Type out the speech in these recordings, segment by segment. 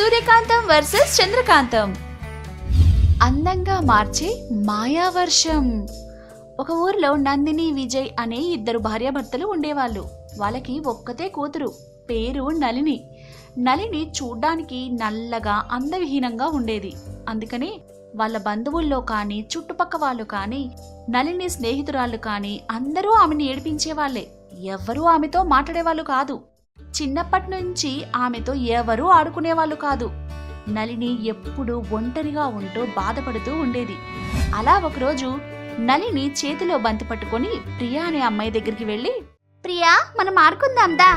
సూర్యకాంతం versus చంద్రకాంతం. అందంగా మార్చే మాయావర్షం. ఒక ఊర్లో నందిని విజయ్ అనే ఇద్దరు భార్యాభర్తలు ఉండేవాళ్ళు. వాళ్ళకి ఒక్కతే కూతురు పేరు నలిని నలిని చూడ్డానికి నల్లగా అందవిహీనంగా ఉండేది. అందుకని వాళ్ళ బంధువుల్లో కానీ చుట్టుపక్క వాళ్ళు కానీ నలిని స్నేహితురాళ్ళు కానీ అందరూ ఆమెని ఏడిపించేవాళ్ళే ఎవ్వరూ ఆమెతో మాట్లాడేవాళ్ళు కాదు. చిన్నప్పటి నుంచి ఆమెతో ఎవరూ ఆడుకునేవాళ్ళు కాదు. నలిని ఎప్పుడూ ఒంటరిగా ఉంటూ బాధపడుతూ ఉండేది. అలా ఒకరోజు నలిని చేతిలో బంతి పట్టుకొని ప్రియా అనే అమ్మాయి దగ్గరికి వెళ్ళి ప్రియా మనం ఆడుకుందాందా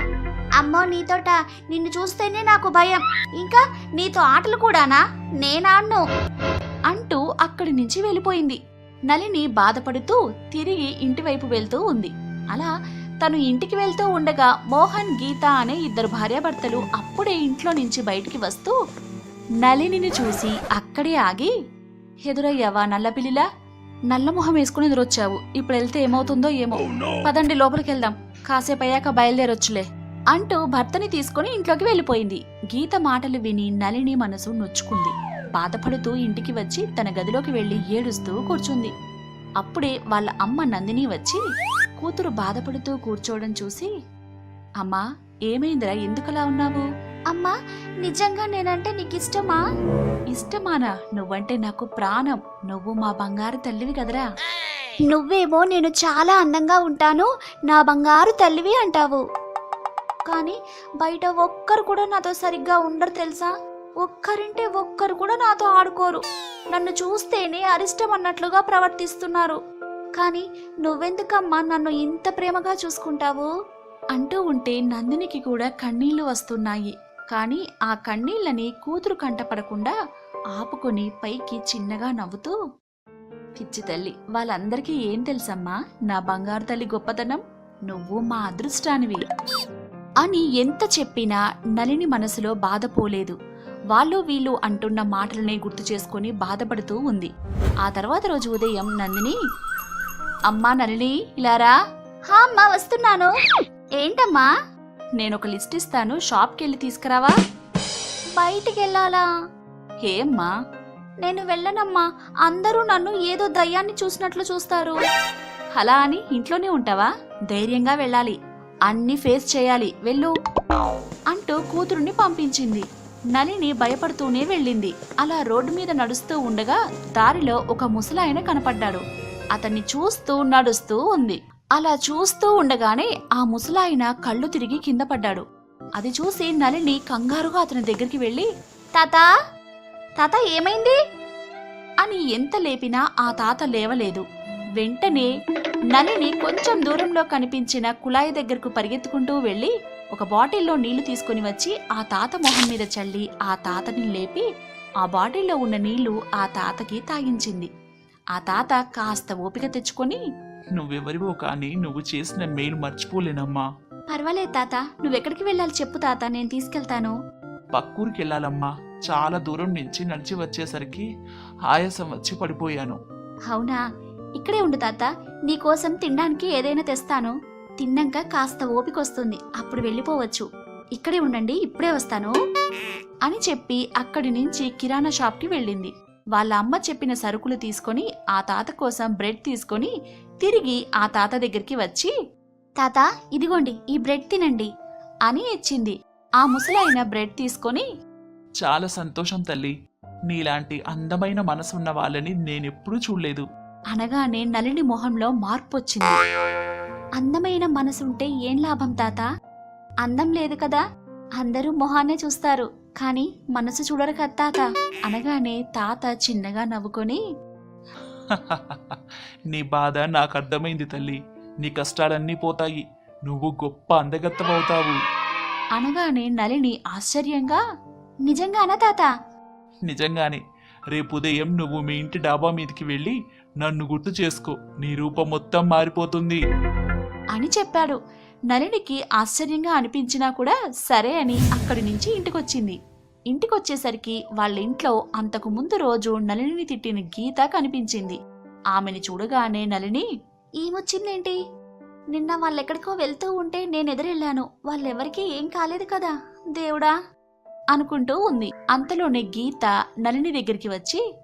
అమ్మో నీతోట నిన్ను చూస్తేనే నాకు భయం. ఇంకా నీతో ఆటలు కూడానా? నేనాడ్ను అంటూ అక్కడి నుంచి వెళ్ళిపోయింది. నలిని బాధపడుతూ తిరిగి ఇంటివైపు వెళ్తూ ఉంది. అలా తను ఇంటికి వెళ్తూ ఉండగా మోహన్ గీత అనే ఇద్దరు భార్యాభర్తలు అప్పుడే ఇంట్లో నుంచి బయటికి వస్తూ నలినిని చూసి అక్కడే ఆగి ఎదురయ్యావా నల్లపిల్లిలా నల్ల మొహం వేసుకుని ఎదురొచ్చావు. ఇప్పుడు వెళ్తే ఏమవుతుందో ఏమో. పదండి లోపలికి వెళ్దాం కాసేపు అయ్యాక బయలుదేరొచ్చులే అంటూ భర్తని తీసుకుని ఇంట్లోకి వెళ్ళిపోయింది. గీత మాటలు విని నలిని మనసు నొచ్చుకుంది. బాధపడుతూ ఇంటికి వచ్చి తన గదిలోకి వెళ్ళి ఏడుస్తూ కూర్చుంది. అప్పుడే వాళ్ళ అమ్మ నందిని వచ్చి కూతురు బాధపడుతూ కూర్చోవడం చూసి అమ్మా ఏమైందిరా? ఎందుకలా ఉన్నావు? అమ్మా నిజంగా నేనంటే నీకు ఇష్టమా ఇష్టమానా? నువ్వంటే నాకు ప్రాణం. నువ్వు మా బంగారు తల్లివి కదరా. నువ్వేమో నేను చాలా అందంగా ఉంటాను. నా బంగారు తల్లివి అంటావు. కానీ బయట ఒక్కరు కూడా నాతో సరిగ్గా ఉండరు తెలుసా? ఒక్కరింటే ఒక్కరు కూడా నాతో ఆడుకోరు. నన్ను చూస్తేనే అరిష్టం అన్నట్లుగా ప్రవర్తిస్తున్నారు. కానీ నువ్వెందుకమ్మా నన్ను ఇంత ప్రేమగా చూసుకుంటావు? అంటూ ఉంటే నందినికి కూడా కన్నీళ్ళు వస్తున్నాయి. కానీ ఆ కన్నీళ్ళని కూతురు కంటపడకుండా ఆపుకొని పైకి చిన్నగా నవ్వుతూ పిచ్చి తల్లి వాళ్ళందరికీ ఏం తెలుసమ్మా? నా బంగారు తల్లి గొప్పతనం? నువ్వు మా అదృష్టానివి. అని ఎంత చెప్పినా నలిని మనసులో బాధ పోలేదు. వాళ్ళు వీళ్ళు అంటున్న మాటలనే గుర్తు చేసుకొని బాధపడుతూ ఉంది. ఆ తర్వాత రోజు ఉదయం నందిని అమ్మా నలిని ఇలారా? హా అమ్మా వస్తున్నాను. ఏంటమ్మా? నేను ఒక లిస్ట్ ఇస్తాను షాప్కి వెళ్ళి తీసుకురావా? బయటికి వెళ్ళాలా ఏమ్మా నేను వెళ్ళనమ్మా. అందరూ నన్ను ఏదో దయ్యాన్ని చూసినట్లు చూస్తారు. అలా అని ఇంట్లోనే ఉంటావా? ధైర్యంగా వెళ్ళాలి. అన్ని ఫేస్ చేయాలి. వెళ్ళు. అంటూ కూతురుని పంపించింది. నలిని భయపడుతూనే వెళ్ళింది. అలా రోడ్డు మీద నడుస్తూ ఉండగా దారిలో ఒక ముసలాయన కనపడ్డాడు. అతన్ని చూస్తూ నడుస్తూ ఉంది. అలా చూస్తూ ఉండగానే ఆ ముసలాయన కళ్ళు తిరిగి కింద పడ్డాడు. అది చూసి నలిని కంగారుగా అతని దగ్గరికి వెళ్ళి తాత తాత ఏమైంది? అని ఎంత లేపినా ఆ తాత లేవలేదు. వెంటనే నలిని కొంచెం దూరంలో కనిపించిన కుళాయి దగ్గరకు పరిగెత్తుకుంటూ వెళ్ళి ఒక బాటిల్లో నీళ్ళు తీసుకుని వచ్చి ఆ తాత మొహం మీద చల్లి ఆ తాతని లేపి ఆ బాటిల్లో ఉన్న నీళ్ళు ఆ తాతకి తాగించింది. ఆ తాత కాస్త ఓపిక తెచ్చుకొని నువ్వెవరివో కానీ నువ్వు చేసిన మేలు మర్చిపోలేనమ్మా. పర్వాలేదు తాత నువ్వెక్కడికి వెళ్ళాలి చెప్పు తాత నేను తీసుకెళ్తాను. పక్కూరికి వెళ్ళాలమ్మా చాలా దూరం నుంచి నడిచి వచ్చేసరికి ఆయాసం వచ్చి పడిపోయాను. అవునా? ఇక్కడే ఉండు తాత. నీకోసం తినడానికి ఏదైనా తెస్తాను. తిన్నాక కాస్త ఓపికొస్తుంది అప్పుడు వెళ్ళిపోవచ్చు. ఇక్కడే ఉండండి ఇప్పుడే వస్తాను. అని చెప్పి అక్కడి నుంచి కిరాణా షాప్కి వెళ్ళింది. వాళ్ళ అమ్మ చెప్పిన సరుకులు తీసుకొని ఆ తాత కోసం బ్రెడ్ తీసుకొని తిరిగి ఆ తాత దగ్గరికి వచ్చి తాత ఇదిగోండి ఈ బ్రెడ్ తినండి అని ఇచ్చింది. ఆ ముసలాయన బ్రెడ్ తీసుకొని చాలా సంతోషం తల్లి. నీలాంటి అందమైన మనసున్న వాళ్ళని నేనెప్పుడూ చూడలేదు. అనగానే నలిని మొహంలో మార్పు వచ్చింది అందమైన మనసుంటే ఏం లాభం తాత? అందం లేదు కదా? అందరూ మొహాన్నే చూస్తారు. కానీ మనసు చూడరు కదా తాత. అనగానే తాత చిన్నగా నవ్వుకొని నీ బాధ నాకు అర్థమైంది తల్లి. నీ కష్టాలన్నీ పోతాయి. నువ్వు గొప్ప అందగత్తమవుతావు అనగానే నలిని ఆశ్చర్యంగా నిజంగానా తాత? నిజంగానే. రేపు ఉదయం నువ్వు మీ ఇంటి డాబా మీదకి వెళ్ళి నన్ను గుర్తు చేసుకో. నీ రూపం మొత్తం మారిపోతుంది. అని చెప్పాడు. నలినికి ఆశ్చర్యంగా అనిపించినా కూడా సరే అని అక్కడి నుంచి ఇంటికొచ్చింది. ఇంటికొచ్చేసరికి వాళ్ళ ఇంట్లో అంతకు ముందు రోజు నలిని తిట్టిన గీత కనిపించింది. ఆమెని చూడగానే నలిని ఏమొచ్చిందేంటి? నిన్న వాళ్ళెక్కడికో వెళ్తూ ఉంటే నేను ఎదురెళ్ళాను. వాళ్ళెవరికీ ఏం కాలేదు కదా దేవుడా? అనుకుంటూ ఉంది. అంతలోనే గీత నలిని దగ్గరికి వచ్చి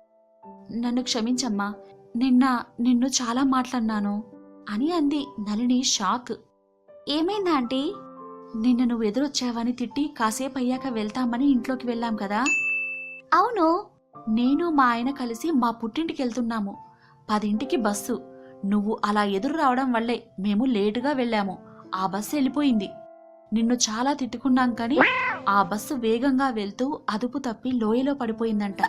నన్ను క్షమించమ్మా. నిన్న నిన్ను చాలా మాట్లాడినాను అని అంది నలిని షాక్. ఏమైందా ఆంటీ? నిన్న నువ్వు ఎదురొచ్చావని తిట్టి కాసేపు అయ్యాక వెళ్తామని ఇంట్లోకి వెళ్ళాం కదా? అవును. నేను మా ఆయన కలిసి మా పుట్టింటికి వెళ్తున్నాము. పదింటికి బస్సు. నువ్వు అలా ఎదురు రావడం వల్లే మేము లేటుగా వెళ్ళాము. ఆ బస్సు వెళ్ళిపోయింది. నిన్ను చాలా తిట్టుకున్నాం కానీ ఆ బస్సు వేగంగా వెళ్తూ అదుపు తప్పి లోయలో పడిపోయిందంట.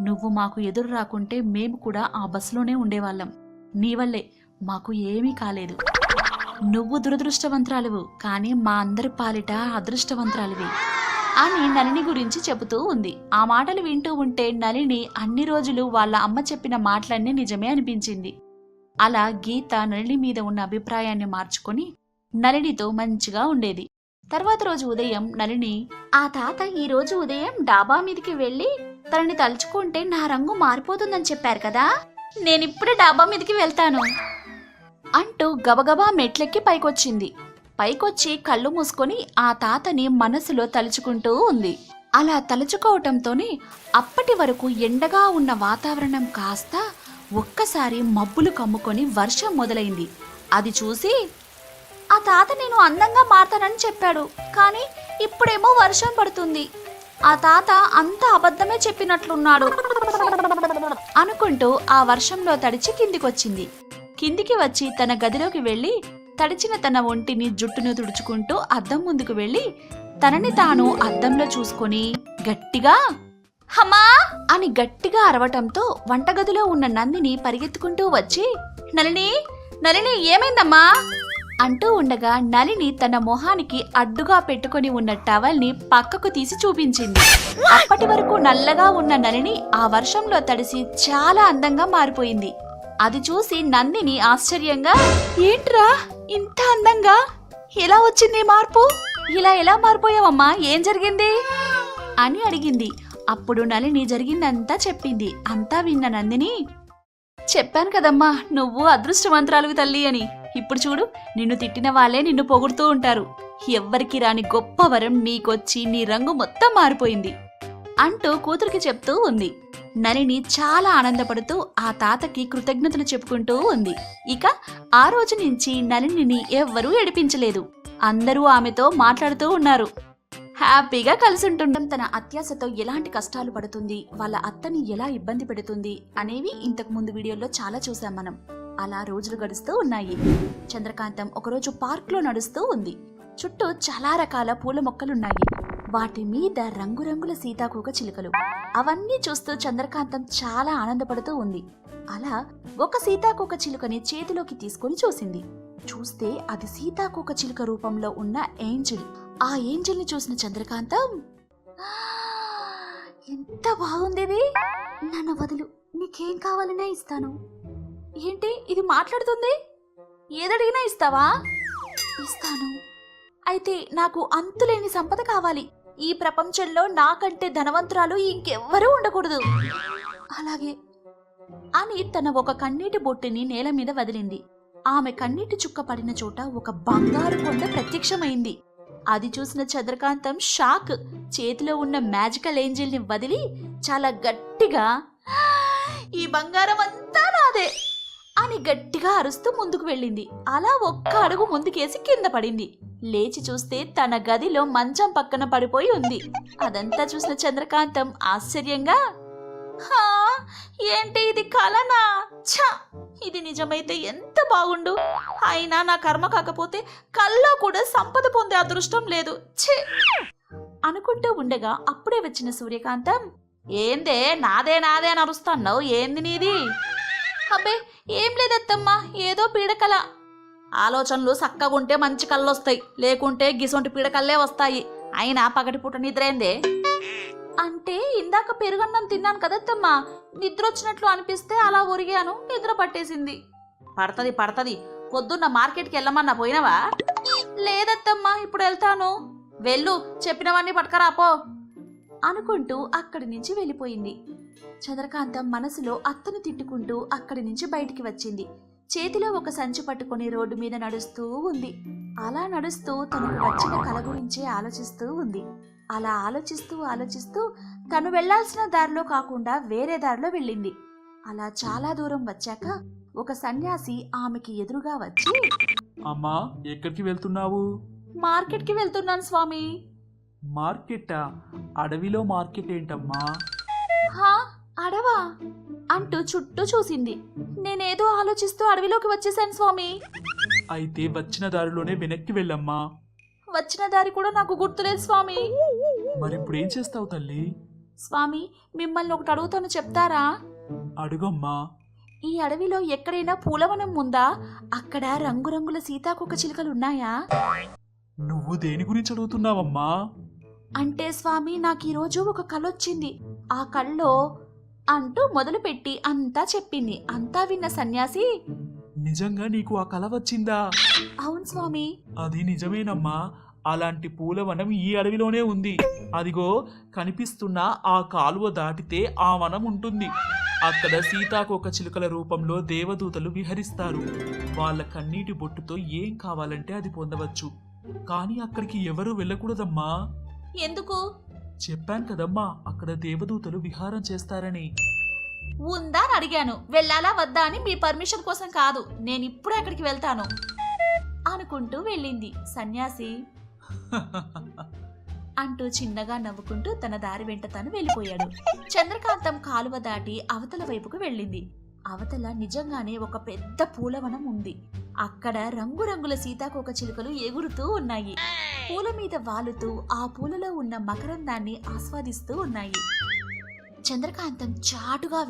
నువ్వు మాకు ఎదురు రాకుంటే మేము కూడా ఆ బస్సులోనే ఉండేవాళ్ళం. నీ వల్లే మాకు ఏమీ కాలేదు. నువ్వు దురదృష్టవంతురాలువు కానీ మా అందరి పాలిట అదృష్టవంతురాలివి. అని నలిని గురించి చెబుతూ ఉంది. ఆ మాటలు వింటూ ఉంటే నలిని అన్ని రోజులు వాళ్ళ అమ్మ చెప్పిన మాటలన్నీ నిజమే అనిపించింది. అలా గీత నలిని మీద ఉన్న అభిప్రాయాన్ని మార్చుకొని నలినితో మంచిగా ఉండేది. తర్వాత రోజు ఉదయం నలిని ఆ తాత ఈ రోజు ఉదయం డాబా మీదకి వెళ్ళి తనని తలుచుకుంటే నా రంగు మారిపోతుందని చెప్పారు కదా? నేనిప్పుడే డాబా మీదకి వెళ్తాను. అంటూ గబగబా మెట్లెక్కి పైకొచ్చింది. పైకొచ్చి కళ్ళు మూసుకొని ఆ తాతని మనసులో తలుచుకుంటూ ఉంది. అలా తలుచుకోవటంతోనే అప్పటి వరకు ఎండగా ఉన్న వాతావరణం కాస్త ఒక్కసారి మబ్బులు కమ్ముకొని వర్షం మొదలైంది. అది చూసి ఆ తాత నేను అందంగా మారతానని చెప్పాడు. కానీ ఇప్పుడేమో వర్షం పడుతుంది. ఆ తాత అంత అబద్ధమే చెప్పినట్లున్నాడు అనుకుంటూ ఆ వర్షంలో తడిచి కిందికొచ్చింది. కిందికి వచ్చి తన గదిలోకి వెళ్ళి తడిచిన తన ఒంటిని జుట్టును తుడుచుకుంటూ అద్దం ముందుకు వెళ్ళి తనని తాను అద్దంలో చూసుకొని గట్టిగా హమ్మా! అని గట్టిగా అరవటంతో వంటగదిలో ఉన్న నందిని పరిగెత్తుకుంటూ వచ్చి నలిని నలిని ఏమైందమ్మా? అంటూ ఉండగా నలిని తన మొహానికి అడ్డుగా పెట్టుకొని ఉన్న టవల్ని పక్కకు తీసి చూపించింది. అప్పటి వరకు నల్లగా ఉన్న నలిని ఆ వర్షంలో తడిసి చాలా అందంగా మారిపోయింది. అది చూసి నందిని ఆశ్చర్యంగా ఏంట్రా ఇంత అందంగా? ఎలా వచ్చింది మార్పు? ఇలా ఎలా మారిపోయావమ్మా? ఏం జరిగింది? అని అడిగింది. అప్పుడు నలిని జరిగిందంతా చెప్పింది. అంతా విన్న నందిని చెప్పాను కదమ్మా నువ్వు అదృష్టవంతురాలు తల్లి అని. ఇప్పుడు చూడు నిన్ను తిట్టిన వాళ్ళే నిన్ను పొగుడుతూ ఉంటారు. ఎవ్వరికి రాని గొప్ప వరం నీకొచ్చి నీ రంగు మొత్తం మారిపోయింది. అంటూ కూతురికి చెప్తూ ఉంది. నలిని చాలా ఆనందపడుతూ ఆ తాతకి కృతజ్ఞతలు చెప్పుకుంటూ ఉంది. ఇక ఆ రోజు నుంచి నలినిని ఎవ్వరూ ఏడిపించలేదు. అందరూ ఆమెతో మాట్లాడుతూ ఉన్నారు. హ్యాపీగా కలిసి ఉంటుండడం తన అత్యాశతో ఎలాంటి కష్టాలు పడుతుంది వాళ్ళ అత్తని ఎలా ఇబ్బంది పెడుతుంది అనేవి ఇంతకు ముందు వీడియోలో చాలా చూసాం మనం. అలా రోజులు గడుస్తూ ఉన్నాయి. చంద్రకాంతం ఒకరోజు పార్క్లో నడుస్తూ ఉంది. చుట్టూ చాలా రకాల పూల మొక్కలున్నాయి. వాటి మీద రంగురంగుల సీతాకోక చిలుకలు. అవన్నీ చూస్తూ చంద్రకాంతం చాలా ఆనందపడుతూ ఉంది. అలా ఒక సీతాకోక చిలుకని చేతిలోకి తీసుకొని చూసింది. చూస్తే అది సీతాకోక చిలుక రూపంలో ఉన్న ఏంజిల్. ఆ ఏంజిల్ని చూసిన చంద్రకాంతం ఎంత బాగుందిది నన్ను వదులు. నీకేం కావాలన్నా ఇస్తాను. ఏంటి? ఇది మాట్లాడుతుంది? ఏదడిగినా ఇస్తావా? ఇస్తాను. అయితే నాకు అంతులేని సంపద కావాలి. ఈ ప్రపంచంలో నాకంటే ధనవంతురాలు ఇంకెవ్వరూ ఉండకూడదు. అలాగే అని తన ఒక కన్నీటి బొట్టిని నేల మీద వదిలింది. ఆమె కన్నీటి చుక్క పడిన చోట ఒక బంగారు కొండ ప్రత్యక్షమైంది. అది చూసిన చంద్రకాంతం షాక్. చేతిలో ఉన్న మ్యాజికల్ ఏంజిల్ని వదిలి చాలా గట్టిగా ఈ బంగారం అంతా నాదే! అని గట్టిగా అరుస్తూ ముందుకు వెళ్ళింది. అలా ఒక్క అడుగు ముందుకేసి కింద పడింది. లేచి చూస్తే తన గదిలో మంచం పక్కన పడిపోయి ఉంది. అదంతా చూసిన చంద్రకాంతం ఆశ్చర్యంగా హా ఏంటి ఇది కలనా? ఛ ఇది నిజమైతే ఎంత బాగుండు. అయినా నా కర్మ కాకపోతే కల్లో కూడా సంపద పొందే అదృష్టం లేదు. ఛే! అనుకుంటూ ఉండగా అప్పుడే వచ్చిన సూర్యకాంతం ఏందే నాదే నాదే అని అరుస్తున్నావు. ఏంది నీది? అబ్బే ఏం లేదత్తమ్మా ఏదో పీడకల. ఆలోచనలు సక్కగుంటే మంచి కళ్ళు వస్తాయి లేకుంటే గిసొంటి పీడకల్లే వస్తాయి. అయినా పగటిపూట నిద్రైందే? అంటే ఇందాక పెరుగన్నం తిన్నాను కదత్తమ్మా నిద్ర వచ్చినట్లు అనిపిస్తే అలా ఒరిగాను నిద్ర పట్టేసింది. పడతది పడతది. పొద్దున్న మార్కెట్కి వెళ్ళమన్నా పోయినవా? లేదత్తమ్మా ఇప్పుడు వెళ్తాను. వెళ్ళు చెప్పినవన్నీ పట్టుకరాపో అనుకుంటూ అక్కడి నుంచి వెళ్ళిపోయింది. చంద్రకాంతం మనసులో అత్తను తిట్టుకుంటూ అక్కడి నుంచి బయటికి వచ్చింది. చేతిలో ఒక సంచి పట్టుకొని రోడ్డు మీద నడుస్తూ ఉంది. అలా నడుస్తూ తనకు వచ్చిన కల గురించి ఆలోచిస్తూ ఉంది. అలా ఆలోచిస్తూ ఆలోచిస్తూ తను వెళ్ళాల్సిన దారిలో కాకుండా వేరే దారిలో వెళ్ళింది. అలా చాలా దూరం వచ్చాక ఒక సన్యాసి ఆమెకి ఎదురుగా వచ్చి అమ్మా ఎక్కడికి వెళ్తున్నావు? మార్కెట్కి వెళ్తున్నాను స్వామి. మార్కెటా? అడవిలో మార్కెట్ ఏంటమ్మా? హా అడవా అంటూ చుట్టూ చూసింది. నేనేదో ఆలోచిస్తూ అడవిలోకి వచ్చేసాను స్వామి. అయితే వచ్చిన దారిలోనే వెనక్కి వెళ్ళమ్మా. వచ్చిన దారి కూడా నాకు గుర్తులేదు స్వామి. మరి ఇప్పుడు ఏం చేస్తావు తల్లి? స్వామి మిమ్మల్ని ఒకటి అడుగుతాను చెప్తారా? అడుగమ్మా. ఈ అడవిలో ఎక్కడైనా పూలవనం ఉందా? అక్కడ రంగురంగుల సీతాకొక చిలుకలు ఉన్నాయా? నువ్వు దేని గురించి అడుగుతున్నావమ్మా? అంటే స్వామి నాకు ఈరోజు ఒక కలొచ్చింది ఆ కల్లో అంటూ మొదలుపెట్టి అంతా చెప్పింది. అంతా విన్న సన్యాసి నిజంగా నీకు ఆ కల వచ్చిందా? అవును స్వామి. అది నిజమేనమ్మా. అలాంటి పూలవనం ఈ అడవిలోనే ఉంది. అదిగో కనిపిస్తున్న ఆ కాలువ దాటితే ఆ వనం ఉంటుంది. అక్కడ సీతాకోక చిలుకల రూపంలో దేవదూతలు విహరిస్తారు. వాళ్ళ కన్నీటి బొట్టుతో ఏం కావాలంటే అది పొందవచ్చు. కానీ అక్కడికి ఎవరూ వెళ్ళకూడదమ్మా. ఎందుకు? చెప్పాను కదమ్మా అక్కడ దేవదూతలు విహారం చేస్తారని. ఉందా అని అడిగాను. వెళ్ళాలా వద్దా అని మీ పర్మిషన్ కోసం కాదు. నేను ఇప్పుడే అక్కడికి వెళ్తాను. అనుకుంటూ వెళ్ళింది. సన్యాసి. అంటూ చిన్నగా నవ్వుకుంటూ తన దారి వెంట తను వెళ్ళిపోయాడు. చంద్రకాంతం కాలువ దాటి అవతల వైపుకు వెళ్ళింది. అవతల నిజంగానే ఒక పెద్ద పూలవనం ఉంది. అక్కడ రంగురంగుల సీతాకోక చిలుకలు ఎగురుతూ ఉన్నాయి. పూల మీద వాలుతూ ఆ పూలలో ఉన్న మకరందాన్ని ఆస్వాదిస్తూ ఉన్నాయి. చంద్రకాంతం చాటుగా